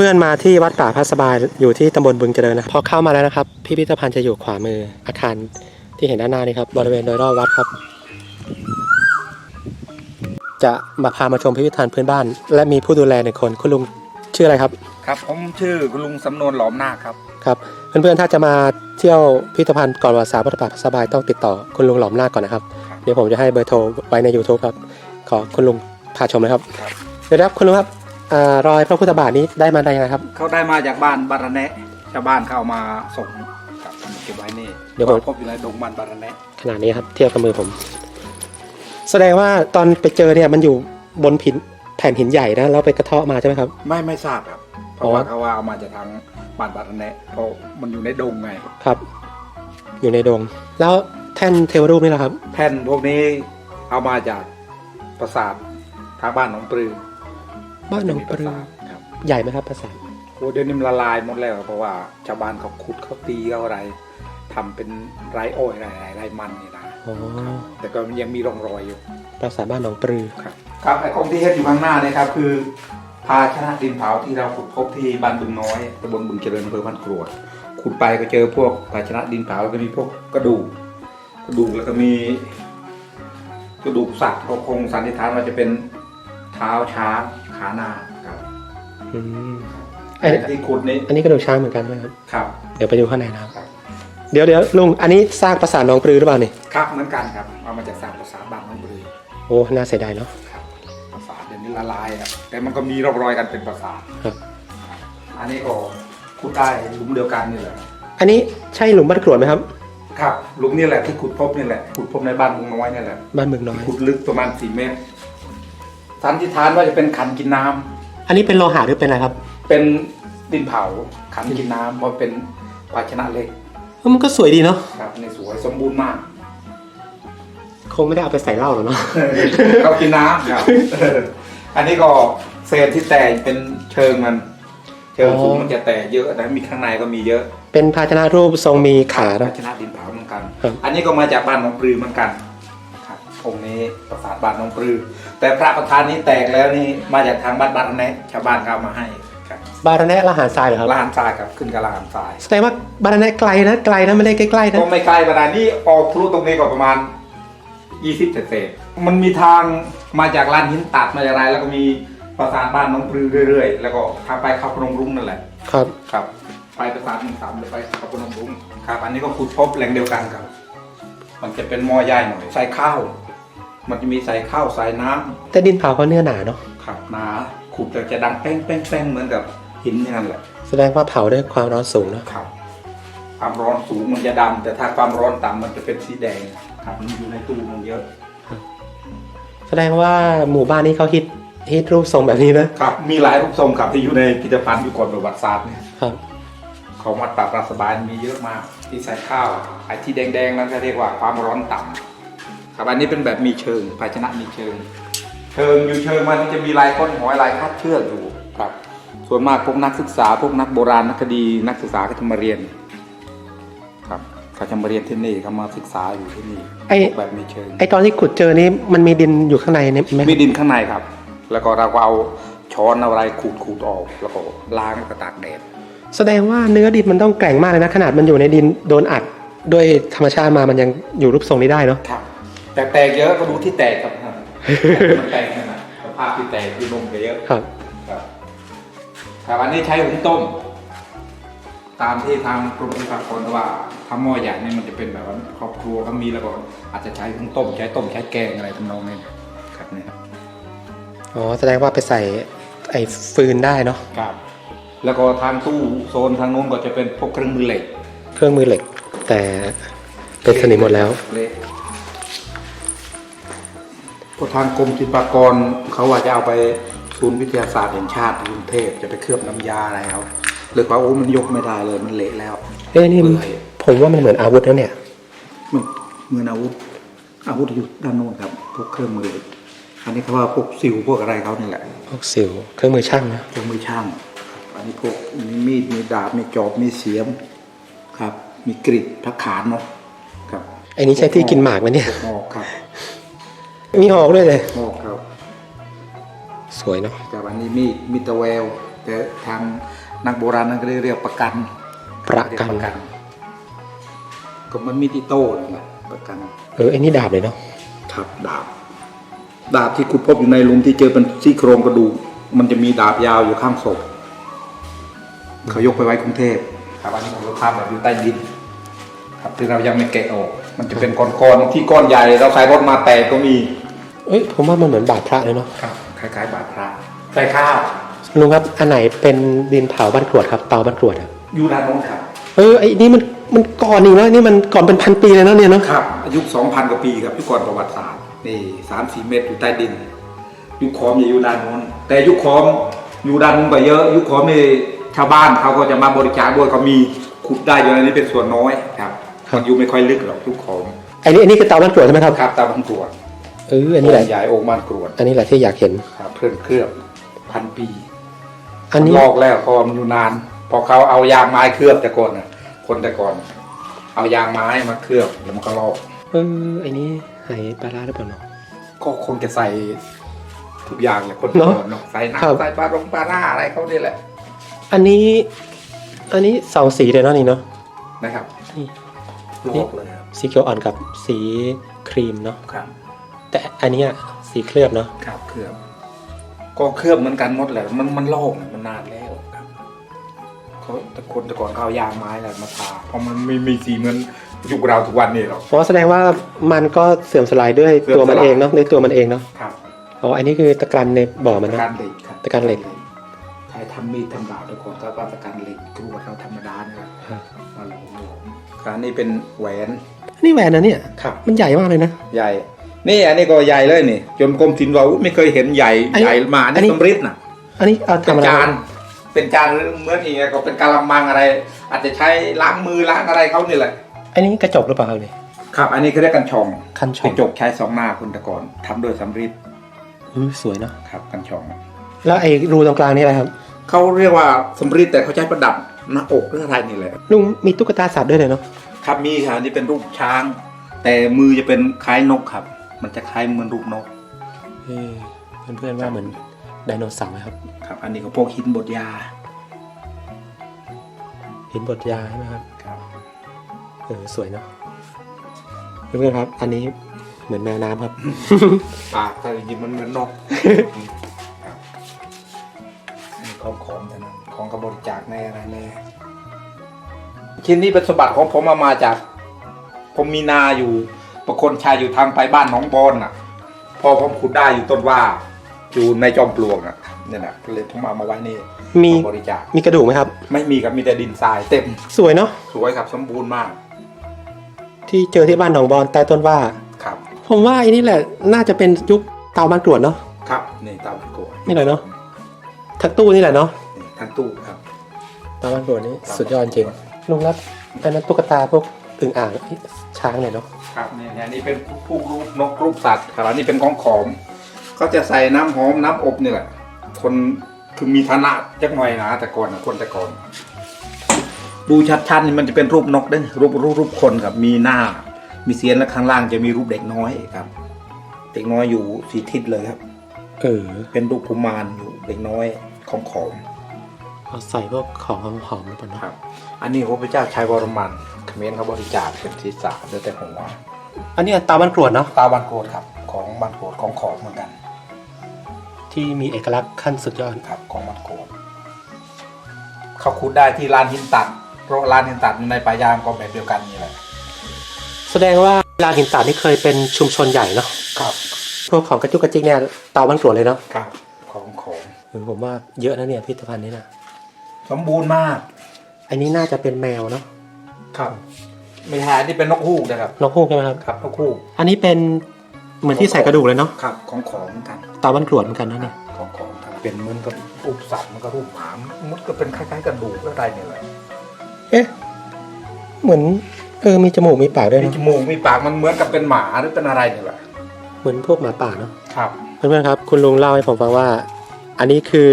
พื่อนๆมาที่วัดป่าพระสบายอยู่ที่ตำบลบึงเจริญนะพอเข้ามาแล้วนะครับ พิพิธภัณฑ์จะอยู่ขวามืออาคารที่เห็นด้านหน้านี้ครับบริเวณโดยรอบวัดครับ จะมาพามาชมพิพิธภัณฑ์พื้นบ้าน และมีผู้ดูแลหนึ่งคนคุณลุงชื่ออะไรครับครับ ผมชื่อคุณลุงสำนวนหลอมนาคครับครับเพื่อนๆถ้าจะมาเที่ยวพิพิธภัณฑ์ก่อนวัดสาวัดป่าพระสบายต้องติดต่อคุณลุงหลอมนาคก่อนนะครับครับเดี๋ยวผมจะให้เบอร์โทรไว้ใน YouTube ครับขอคุณลุงพาชมเลยครับครับเดี๋ยวนะครับคุณลุงครับ อารอยพระพุทธบาทนี้ได้มาได้ยังไงครับ เขาได้มาจากบ้านบารแนะชาวบ้านเขาเอามาส่งครับเอามาเก็บไว้นี่เดี๋ยวผมพบอยู่ในดงบ้านบารแนะขนาดนี้ครับ เทียบกับมือผม แสดงว่าตอนไปเจอเนี่ยมันอยู่บนผินแผ่นหินใหญ่นะแล้วไปกระเทาะมาใช่ไหมครับ ไม่ไม่ทราบครับ เพอ๋อราะว่าเขาว่าเอามาจากทางบ้านบารแนะเพราะมันอยู่ในดงไง ครับ อยู่ในดง แล้วแท่นเทวรูปนี่แหละครับแผ่นพวกนี้เอามาจากปราสาททางบ้านหนองปลือ บ้านหนองปลือครับใหญ่ไหมครับภาษาทโอ้เดี๋ยวนี้มันละลายหมดแล้วเพราะว่าชาวบ้านเขาขุดเขาตีเขาอะไรทำเป็นไรอ้อยไรไรไรมันนี่นะอ๋อแต่ก็ยังมีร่องรอยอยู่ปราสาทบ้านหนองปลือครับครับไอ้องค์ที่เห็นอยู่ข้างหน้าเนี่ยครับคือภาชนะดินเผาที่เราขุดพบที่บ้านบึงน้อยตำบลบึงเจริญอำเภอพันกรวดขุดไปก็เจอพวกภาชนะดินเผาแล้วก็มีพวกกระดูกกระดูกแล้วก็มีกระดูกสัตว์เขาคงสันนิษฐานว่าจะเป็นเท้าช้าง ขาหน้าครับอืมอันนี้ที่ขุดนี้อันนี้กระดูกช้างเหมือนกันไหมครับ ครับ เดี๋ยวไปดูข้างในนะครับครับเดี๋ยวเดี๋ยวลุงอันนี้สร้างปราสาทหนองปลือหรือเปล่านี่ครับเหมือนกันครับเอามาจากสร้างภาษาทบ้านน้องบุรีโอ้น่าเสียดายเนาะครับภาษาทเดี๋ยวนี้ละลายอะแต่มันก็มีร่องรอยกันเป็นภาษาทครับ อันนี้ก็ขุดได้หลุมเดียวกันนี่แหละอันนี้ใช่หลุมบ้านกรวดไหมครับ ครับหลุมนี่แหละที่ขุดพบนี่แหละขุดพบในบ้านลุงน้อยนี่แหละบ้านเมืองน้อยขุดลึกประมาณสี่เมตร สันนิษฐานว่าจะเป็นขันกินน้ำอันนี้เป็นโลหะหรือเป็นอะไรครับ เป็นดินเผาขันกินน้ำเพราะเป็นภาชนะเล็กเออมันก็สวยดีเนาะครับในสวยสมบูรณ์มาก คงไม่ได้เอาไปใส่เหล้าหรอกเนาะเขากินน้ำครับ อันนี้ก็เศษที่แตกเป็นเชิงมัน เชิงสูงอ๋อมันจะแตกเยอะนะมีข้างในก็มีเยอะ เป็นภาชนะรูปทรงมีขาภาเนาะชนะดินเผาเหมือนกันครับอันนี้ก็มาจากบ้านหนองปลือเหมือนกันครับองค์นี้ประสาทบ้านหนองปลือ แต่พระประธานนี้แตกแล้วนี่มาจากทางบ้านบ้านแนะชาวบ้านเขาเอามาให้ครับบาราแนะละหารทรายเหรอครับลานทรายครับขึ้นกับลานทราย แสดงว่าบาราแนะไกลนะไกลนะไม่ได้ใกล้ๆนะก็ไม่ไกลขนาดนี้ออกทะลุตรงนี้ก็ประมาณ 20เศษๆมันมีทางมาจากลานหินตัดมาจากอะไรแล้วก็มีประสาทบ้านหน้องปลือเรื่อยๆ แล้วก็ทางไปเข้าพนมรุ้งนั่นแหละครับ ครับ ไปประสาทหนึ่งสามเลยไปเข้าพนมรุ้งครับ อันนี้ก็ขุดพบแหล่งเดียวกันครับ มันจะเป็นหม้อใหญ่หน่อยใส่ข้าว มันจะมีใส่ข้าวใส่น้ำแต่ดินเผาเขาเนื้อหนาเนาะครับหนาขุดแล้วจะดังแป้งแป้งแป้งเหมือนกับหินอย่างนั้นแหละ แสดงว่าเผาด้วยความร้อนสูงเนาะครับ ความร้อนสูงมันจะดำแต่ถ้าความร้อนต่ำมันจะเป็นสีแดงครับมันอยู่ในตู้มันเยอะ แสดงว่าหมู่บ้านนี้เขาฮิตฮิตรูปทรงแบบนี้นะครับ มีหลายรูปทรงครับที่อยู่ในพิพิธภัณฑ์อยู่ก่อนประวัติศาสตร์เนี่ยครับของวัดป่าปราสบายมีเยอะมากที่ใส่ข้าวไอ้ที่แดงๆนั้นก็เรียกว่าความร้อนต่ำ ครับอันนี้เป็นแบบมีเชิง ภาชนะมีเชิง เชิงอยู่เชิงมันจะมีลายก้นหอยลายคาดเชือกอยู่ครับ ส่วนมากพวกนักศึกษา พวกนักโบราณนักคดีนักศึกษาก็จะมาเรียน ครับเขาจะมาเรียนที่นี่เขามาศึกษาอยู่ที่นี่ไอ้แบบมีเชิง ไอตอนที่ขุดเจอนี่มันมีดินอยู่ข้างในเนี่ยไหมมีดินข้างในครับ แล้วก็เราก็เอาช้อนเอาอะไรขูดขูดออก แล้วก็ล้างแล้วก็ตากแดด แสดงว่าเนื้อดินมันต้องแกร่งมากเลยนะ ขนาดมันอยู่ในดินโดนอัดด้วยธรรมชาติมามันยังอยู่รูปทรงนี้ได้เนาะ ครับ แต่แตกเยอะก็ดูที่แตกครับมันแตกขนาดสภาพที่แตกที่ลมก็เยอะครับครับครับอันนี้ใช้หุงต้ม ตามที่ทางกรมศิลปากรว่าถ้าหม้อใหญ่เนี่ยมันจะเป็นแบบว่าครอบครัวก็มีแล้วก็อาจจะใช้หุงต้ม ใช้ต้มใช้แกงอะไรทำนองนี้ครับนี่ครับอ๋อแสดงว่าไปใส่ไอฟืนได้เนาะครับ แล้วก็ทางตู้โซนทางนู้นก็จะเป็นพวกเครื่องมือเหล็ก เครื่องมือเหล็ก แต่เป็นสนิมหมดแล้วเละพว กทางกรมศิลปากรเขาว่าจะเอาไปศูนย์วิทยาศาสตร์แห่งชาติกรุงเทพจะไปเคลือบน้ำยาอะไรเขาเลยว่าโอ้มันยกไม่ได้เลยมันเละแล้วเอ้ยนี่มันเปื่อยผมว่ามันเหมือนอาวุธนะเนี่ยมันเหมือนอาวุธ อาวุธอยู่ด้านโน้นครับพวกเครื่องมือ อันนี้เขาว่าพวกซิวพวกอะไรเขานี่แหละพวกสิวเครื่องมือช่างนะเครื่องมือช่าง อันนี้พวกมีมีดมีดาบมีจอบมีเสียมครับ มีกริดทักขานเนาะครับไอ้นี้ใช่ที่กินหมากไหมเนี่ยหอกครับ มีหอกด้วยเลยหอกครับ สวยเนาะจากอันนี้มีดมีดตะแววแแต่ทางนักโบราณนั่นก็เรียกประกันประกันเรียก็เหมันมีดอิโต้นั่นแหละประกัน เออไอ้นี่ดาบเลยเนาะครับดาบ ดาบที่คุณพบอยู่ในหลุมที่เจอเป็นซี่โครงกระดูกมันจะมีดาบยาวอยู่ข้างศพเขายกไปไว้กรุงเทพครับอันนี้ผมรู้ภาพแบบอยู่ใต้ดิน ครับที่เรายังไม่แกะออก มันจะเป็นก้อนๆที่ก้อนใหญ่เราใส่รถมาแตกก็มีเอ้ยผมว่ามันเหมือนบาดพระเลยเนาะครับคล้ายๆ บาดพระใส่ข้าวลุงครับอันไหนเป็นดินเผาบ้านกรวดครับเตาบ้านกรวดอะอยู่ด้านโน้นครับเออไอ้นี่มันมันก่อนอีกแล้วนี่มันก่อนเป็นพันปีเลยเนาะเนี่ยเนาะครับอายุ2,000กว่าปีครับยุคก่อนประวัติศาสตร์นี่สามสี่เมตรอยู่ใต้ดิน ยุคขอมอย่าอยู่ด้านโน้นแต่ยุคขอมอยู่ด้านนู้นก็เยอะ ยุคขอมนี่ชาวบ้านเขาก็จะมาบริจาคด้วยเขามีขุดได้อยู่ในนี้เป็นส่วนน้อยครับ มันอยู่ไม่ค่อยลึกหรอกยุคขอมไอ้นี่อันนี้คือเตาบ้านกรวดใช่ไหมครับครับตามพันกรวดเอออันนี้แหละใหญ่โอ่งมันกรวดอันนี้แหละที่อยากเห็น ครับเพื่อนเคลือบพันปีอันนี้ ลอกแล้วพอมันอยู่นาน พอเขาเอายางไม้เคลือบแต่ก่อนน่ะ คนแต่ก่อน เอายางไม้มาเคลือบแล้วมันก็ลอก เออไอ้นี่ไหปลาร้าหรือเปล่าเนาะ ก็คงจะใส่ทุกอย่างแหละคนเนอะก่อนเนาะใส่ครับ น้ำใส่ปลาลงปลาหน้าอะไรเขาเนี่ยแหละอันนี้ อันนี้สองสีเลยเนาะนี่เนาะนะครับ นี่ ลอกเลยครับสีเขียวอ่อนกับสีครีมเนาะครับแต่อันเนี้ยสีเคลือบเนาะครับเคลือบ ก็เคลือบเหมือนกันหมดแหละมันมันลอกน่ะมันนานแล้วครับเขาแต่คนแต่ก่อนเขาเอายางไม้อะไรมาทาเพราะมันไม่มีสีเหมือนยุคเราทุกวันนี้หรอก เพราะแสดงว่ามันก็เสื่อมสลายด้วยเสื่อมตัวมันสลาย เองเนาะด้วยตัวมันเองเนาะครับอ๋ออันนี้คือตะกรันในบ่อมันเนาะการเหล็กครับตะกันเหล็กใครทำมีดทำดาบแต่ก่อนก็ว่าตะการเหล็กกรวดเราธรรมดาเนี่ยแหละครับมาหล อมๆการนี้เป็นแหวนอันนี่แหวนนะเนี่ยครับ มันใหญ่มากเลยนะ ใหญ่ นี่อันนี้ก็ใหญ่เลยนี่ จนกรมศิลป์เราไม่เคยเห็นใหญ่อันนี้ใหญ่มาอันอันนี้นี้สำริดน่ะ อันนี้เอาเป็นทำอะไรจานเป็นจานเหมือนอีกก็เป็นกะละมังอะไร อาจจะใช้ล้างมือล้างอะไรเขานี่แหละ อันนี้กระจกหรือเปล่าครับเนี่ยครับ อันนี้เขาเรียกกันชองคันช่กองระจกใช้สองหน้าคุณแตะกอนทำด้วยสำริดอือสวยเนาะครับกันชอง แล้วไอ้รูตรงกลางนี่อะไรครับเขาเรียกว่าสำริดแต่เขาใช้ประดับ หน้าอกหรืออะไรนี่แหละ ลุงมีตุ๊กตาสัตว์ด้วยเลยเนาะครับมีครับอันนี่เป็นรูปช้าง แต่มือจะเป็นคล้ายนกครับ มันจะคล้ายเหมือนรูปนกเออเพื่อนๆว่าเหมือนไดโนเสาร์ไหมครับ ครับ อันนี้ก็พวกหินบดยาเห็นบทยาใช่ไหมครับครับเออสวยเนาะเพื่อนๆครับ อันนี้เหมือนแมวน้ำครับ ปากแต่จริงๆมันเหมือนนกครับนี่ของของเท่านั้น ของกระบริจาคแน่อะไรแน่ชิ้นนี้เป็นสมบัติของผมเอามาจาก ผมมีนาอยู่ประคนชายอยู่ทางไปบ้านหนองบอนน่ะ พอผมขุดได้อยู่ต้นว่าอยู่ในจอมปลวกอะเนี่ยนะก็เลยผมเอามาไว้นี่มีบริจาคมีกระดูกไหมครับ ไม่มีครับมีแต่ดินทรายเต็มสวยเนาะสวยครับสมบูรณ์มาก ที่เจอที่บ้านหนองบอนใต้ต้นว่าครับ ผมว่าไอ้นี่แหละน่าจะเป็นยุคเตาบ้านกรวดเนาะครับนี่เตาตะกัวนี่เลยเนอะทักตู้นี่แหละเนาะนี่ ทั้งตู้ครับเตาบ้านกรวดนี่สุดยอดจริงลุงรับอันนั้นตุ๊กตาพวกอึ่งอ่างช้างเนี่ยเนาะครับเนี่ยเนี่ยอันนี่เป็นผู้รูปนกรูปสัตว์ครับอันนี้เป็นของขอมก็จะใส่น้ำหอมน้ำอบนี่แหละคนคือมีฐานะจักหน่อยนะแต่ก่อนนะคนแต่ก่อน ดูชัดๆนี่มันจะเป็นรูปนกเด้อรูปรูปรูปคนครับมีหน้า มีเสียนและข้างล่างจะมีรูปเด็กน้อยครับ เด็กน้อยอยู่สีทิศเลยครับ เออ เป็นรูปภูมานอยู่เด็กน้อยของขอม เอาใส่พวกของหอมๆหรือเปล่าเนอะครับ อันนี้พระพุทธเจ้าชัยวรมันเขมรเขาบริจาคเป็นศีรษะเดือแต่หัวอันนี้เตาบ้านกรวดเนาะตาบันโกดครับ ของบันโกดของขอมเหมือนกันที่มีเอกลักษณ์ขั้นสุดยอดครับของบันโกดเขาขุดได้ที่ลานหินตัดเพราะลานหินตัดในป่ายางก็แบบเดียวกันนี่แหละแสดงว่าลานหินตาดนี่เคยเป็นชุมชนใหญ่เนาะครับพวกของกระจุกกระจิกเนี่ยเตาบ้านกรวดเลยเนาะครับของของเออผมว่าเยอะนะเนี่ยพิพิธภัณฑ์นี้นะ สมบูรณ์มาก อันนี้น่าจะเป็นแมวเนาะครับ ไม่ใช่อันนี่เป็นนกฮูกนะครับ นกฮูกใช่ไหมครับ ครับนกฮูกอันนี้เป็นเหมือนที่ใส่กระดูกเลยเนาะครับของของเหมือนกันเตาบ้านกรวดเหมือนกันนะเนี่ยของของครับเป็นเหมือนกับรูปสัตว์มันก็รูปหมามันก็เป็นคล้ายๆกระดูกอะไรนี่แหละเอ๊ะเหมือนเออมีจมูกมีปากด้วยมีเนาะจมูกมีปากมันเหมือนกับเป็นหมาหรือเป็นอะไรนี่แหละเหมือนพวกหมาป่าเนาะครับ เพื่อนๆครับ คุณลุงเล่าให้ผมฟังว่า อันนี้คือ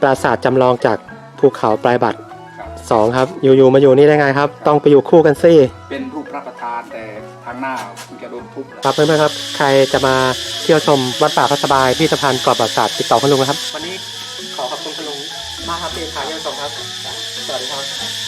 ปราสาทจำลองจาก ภูเขาปลายบัตรครับสองครับ อยู่ๆมาอยู่นี่ได้ไงครับ ต้องไปอยู่คู่กันสิเป็นรูปพระประธานแต่ทางหน้าคุณจะโดนทุบครับเพื่อนๆครับ ใครจะมาเที่ยวชมวัดป่าพระสบายพิพิธภัณฑ์กรอบประสาทติดต่อคุณลุงนะครับ วันนี้ขอขอบคุณคุณลุงมาครับปีขายยังส่งครับ สวัสดีครับ